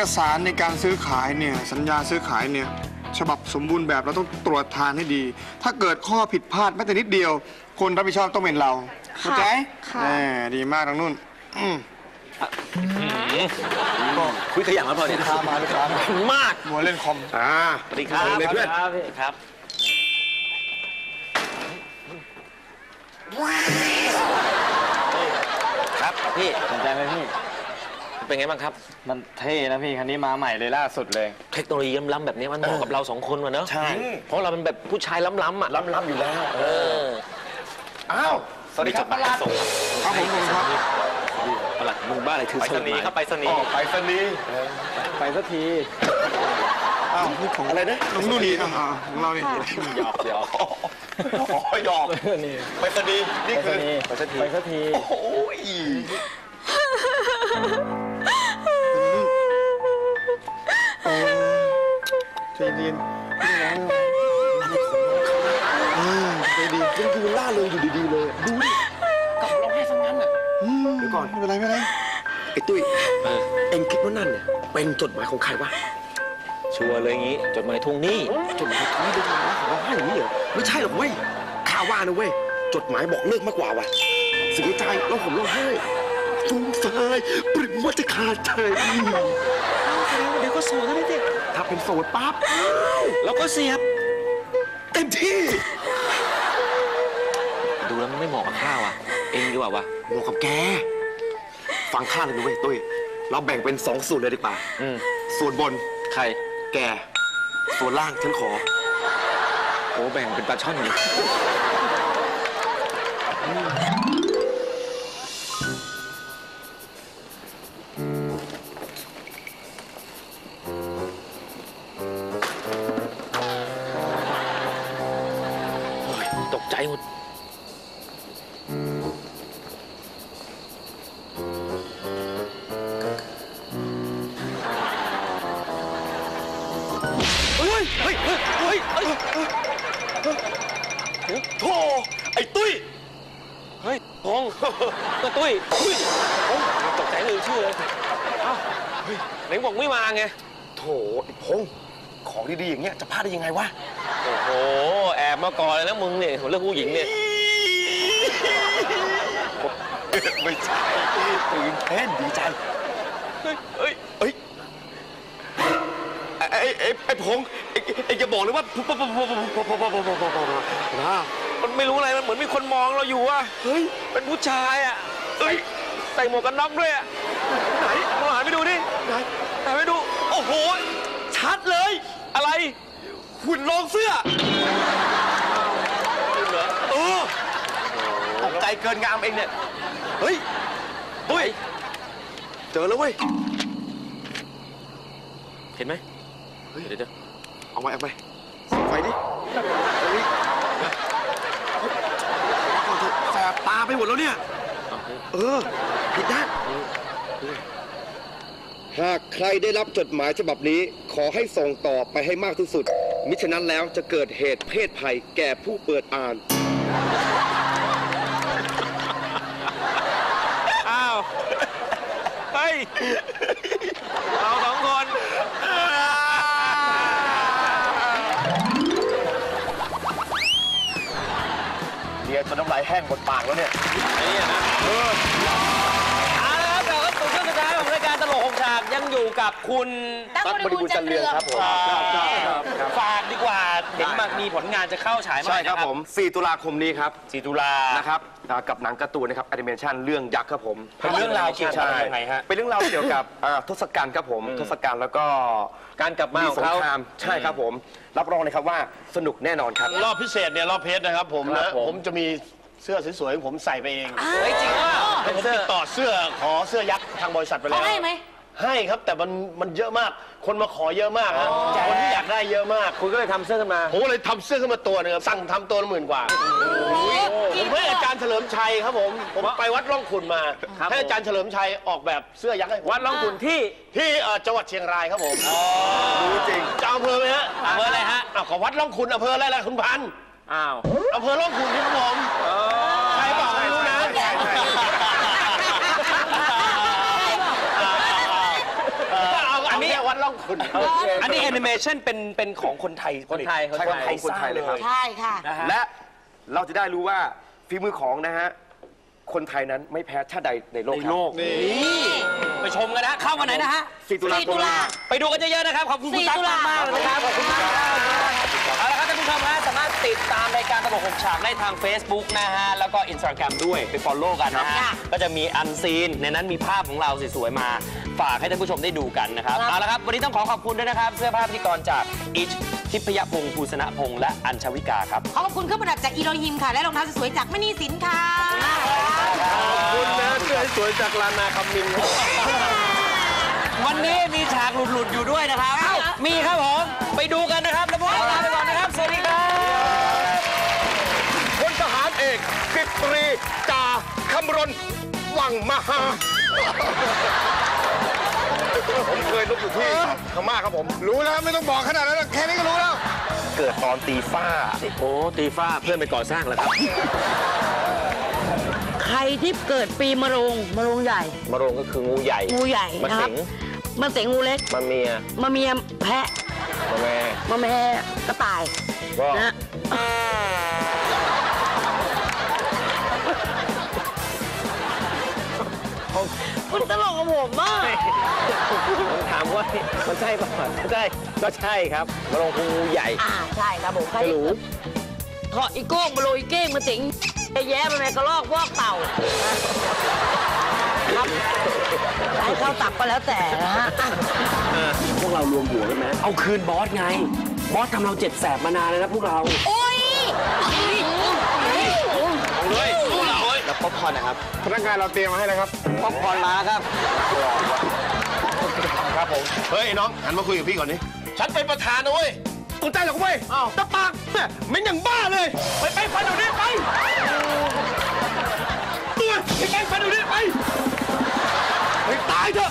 อกสารในการซื้อขายเนี่ยสัญญาซื้อขายเนี่ยฉบับสมบูรณ์แบบเราต้องตรวจทานให้ดี ถ้าเกิดข้อผิดพลาดแม้แต่นิดเดียว คนรับผิดชอบต้องเป็นเราเข้าใจค่ะแหมดีมากทางนุ่นอืมคุยขยันมาพอเนี่ยลูกค้ามาลูกค้ามามากมัวเล่นคอม อ่าสวัสดีครับเลยเพื่อน ครับพี่ครับ ครับพี่สนใจไหมพี่ เป็นไงบ้างครับ มันเท่นะพี่คันนี้มาใหม่เลยล่าสุดเลย เทคโนโลยีล้ำๆแบบนี้มันเหมาะกับเราสองคนว่ะเนอะใช่ เพราะเราเป็นแบบผู้ชายล้ำๆอะล้ำๆอยู่แล้ว เอออ้าว สวัสดีครับประหลัดส่งครับผมผมครับประหลัดมึงบ้าอะไรถือไปสสมุดนีหมายครับไปสนีไปสนีย์ไปสักที อ้าวนี่ของอะไรนะของนุ่นนี่อ่าของเรานี่หยอกหยอกอ๋อหยอกนี่ไปสนีย์นี่ไปคือสนีไปสนีไปย์สักที โอ้ย ใจเย็นไม่ร้องอืมใจดียังดูล่าเริงอยู่ดีๆเลย ดูดิกลับร้องไห้ซะงั้นอะอืมเดี๋ยวก่อนไม่เป็นไรไม่เป็นไรไอ้ตุ้ยเอ็งคิดว่านั่นเนี่ยเป็นจดหมายของใครวะชัวร์เลยงี้ จดหมายทวงหนี้จดหมายของนี่เป็นจดหมายของร้องไห้อย่างนี้เหรอไม่ใช่หรอกเว้ยข่าวว่านะเว้ยจดหมายบอกเลิกมากกว่าว่ะเสียใจแล้วผมร้องไห้สงสารปริมว่าจะขาดใจ เดี๋ยวก็โสดแล้วเด็กถ้าเป็นโสดปั๊บแล้วก็เสียบ เต็มที่ ดูแล้วมันไม่เหมาะกับข้าวอะ เองดีกว่าวะเหมาะกับแก ฟังข้าเลยนะเว้ยตุ้ย เราแบ่งเป็นสองส่วนเลยดีกว่า อืมส่วนบนใคร แก ส่วนล่างฉันขอ โอ้แบ่งเป็นปลาช่อนเลย ตกใจหมดเฮ้ยเฮ้ยเฮ้ยเฮ้ยเฮ้ยโธ่ไอ้ตุ้ย เฮ้ยพงษ์ก็ตุ้ยตุ้ยพงษ์ตกใจเลยชื่อเลยเอ้าไหนบอกไม่มาไง โถไอ้พงษ์ของดีๆอย่างเงี้ยจะพลาดได้ยังไงวะ โอ้โห แอบมาก่อนเลยนะมึงเนี่ยเรื่องผู้หญิงเนี่ย ไม่ใช่ตื่นเต้นดีใจ เฮ้ยเฮ้ยไอ้ไอ้ไอ้พงไอ้จะบอกเลยว่ามันไม่รู้อะไร มันเหมือนมีคนมองเราอยู่อะเฮ้ย เป็นผู้ชายอะเฮ้ย ใส่หมวกกันน็อกด้วยอะไหนลองหาไปดูดิ ไหนหาไปดู โอ้โห ชัดเลย หุ่นรองเสื้อเออตกใจเกินงามเองเนี่ย เฮ้ยตุ้ยเจอแล้วเว้ย เห็นไหมเฮ้ยเดี๋ยวเดี๋ยวเอาไว้เอาไว้ส่องไฟดิเฮ้ยก่อนเถอะแสบตาไปหมดแล้วเนี่ย เอาเฮ้ยเออ ผิดด้าน หากใครได้รับจดหมายฉบับนี้ ขอให้ส่งต่อไปให้มากที่สุด มิฉะนั้นแล้วจะเกิดเหตุเพศภัยแก่ผู้เปิดอ่าน อ้าวเฮ้ยเราสองคนเดียจนน้ำลายแห้งหมดปากแล้วเนี่ยนี่นะเออเอาละครับเราก็สู่ช่วงสุดท้ายของรายการตลกหกฉากยังอยู่กับคุณ ตั้งบริบูรณ์จันเรืองครับผม ฝากดีกว่า เห็นมามีผลงานจะเข้าฉายเมื่อใช่ไหร่ครับนะผม4ตุลาคมนี้ครับสี่ตุลา นะครับอ่ากับหนังการ์ตูนนะครับแอนิเมชันเรื่องยักษ์ครับผมเป็นเรื่องราวเกี่ยวกับใช่ยังไงฮะเป็นเรื่องราวเกี่ยวกับอ่าทศกัณฐ์ครับผมทศกัณฐ์แล้วก็การกลับมามีของสงเขาครามใช่ครับผมรับรองเลยครับว่าสนุกแน่นอนครับ รอบพิเศษเนี่ยรอบเพชรนะครับผมครันะบผม ผมจะมีเสื้อสวยๆผมใส่ไปเองเฮ้ยจริงว่าผมติดต่อเสื้อขอเสื้อยักษ์ทางบริษัทไปแล้เขาวให้ไหม ให้ครับแต่มันมันเยอะมาก คนมาขอเยอะมากฮะคนที่อยากได้เยอะมากคุณก็เลยทำเสื้อขึ้นมา ผมก็เลยทำเสื้อขึ้นมาตัวหนึงครับสั่งทำตัวละหมื่นกว่า ผมให้อาจารย์เฉลิมชัยครับผมผมไปวัดร่องขุนมา ครับ ให้อาจารย์เฉลิมชัยออกแบบเสื้อยักษ์ให้ผมวัดล่องขุนที่ ที่เอ่อจังหวัดเชียงรายครับผมรู้จริงจะเอาอำเภอไหมฮะอำเภออะไรฮะ อ้าวขอวัดร่องขุนอำเภออะไรล่ะคุณพันธุ์อ้าวอำเภอร่องขุนครับผมใครบอกไม่รู้นะ เอาอันนี้ต้องคนอันนี้แอนิเมชันเป็นเป็นของคนไทยคนไทยคนคนไทไทยยคนสร้างไทยเลยครับ ใช่ค่ะ นะฮะ และเราจะได้รู้ว่าฝีมือของนะฮะ คนไทยนั้นไม่แพ้ชาติใดในโลกในครับโลก นี่ไปชมกันนะเข้าวันไหนนะฮะ สี่ตุลาสี่ตุลา ไปดูกันเยอะๆนะครับ ขอบคุณคุณตั๊กสี่ตุลามมากๆเลยนะครับ ขอบคุณมากครับเอาละครับท่านผู้ชมฮะสามารถ ติดตามรายการตลกหกฉากได้ทาง Facebook นะฮะ แล้วก็ Instagram ด้วย ไป follow กันนะฮะค่ะก็จะมีอันซีน ในนั้นมีภาพของเราสวยๆมา ฝากให้ท่านผู้ชมได้ดูกันนะครับ เอาละครับ วันนี้ต้องขอขอบคุณด้วยนะครับ เสื้อผ้าพิธีกรจากอิชทิพยพงศ์ภูสนพงศ์และอัญชวิกาครับขอขอบคุณเครื่องประดับจากอีโรฮิมค่ะ และรองเท้าสวยๆจากมณีสินค่ะคุณนะเสื้อสวยจากลานาคำมินครับวันนี้มีฉากหลุดๆอยู่ด้วยนะครับ มีครับผม ไปดูกันนะครับ สิบตรีจ่าคำรณวังมหา ผมเคยลบอยู่ที่พม่าครับผม รู้แล้วไม่ต้องบอกขนาดนั้นหรอกแค่นี้ก็รู้แล้ว เกิดตอนตีฟ้า โอ้ตีฟ้าเพื่อนไปก่อสร้างแล้วครับ ใครที่เกิดปีมะโรงมะโรงใหญ่ มะโรงก็คืองูใหญ่ งูใหญ่มะนะครับเสงมะเสงงูเล็กมะเมียมะเมียแพะมะแม่มะแม่กระต่ายก็นะ ผมถามว่ามันใช่ป่ะใช่ก็ใช่ครับมะโรงคืองูใหญ่อ่าใช่ครับผมใครที่เกิดเถาะอีโก้งมาโรยเก้งมาสิงแย้มาแม่กระลอกพวกเต่าครับให้เข้าตับก็แล้วแต่นะฮะอะพวกเรารวมหัวกันไหมเอาคืนบอสไง บอสทำเราเจ็บแสบมานานแล้วนะพวกเรา โอ้ยแล้วป๊อปคอร์นนะครับ พนักงานเราเตรียมมาให้แล้วครับ ป๊อปคอร์นมาแล้วครับ ครับผม เฮ้ยน้องหันมาคุยกับพี่ก่อนดิฉันเป็นประธานนะเว้ย ตกใจหรอกเว้ยอ้าตะปากแม่เหม็นอย่างบ้าเลย ไปไปฟันดี๋นี้ไปตัวไปฟันเดี๋ยวนี้ไป ไปตายเถอะ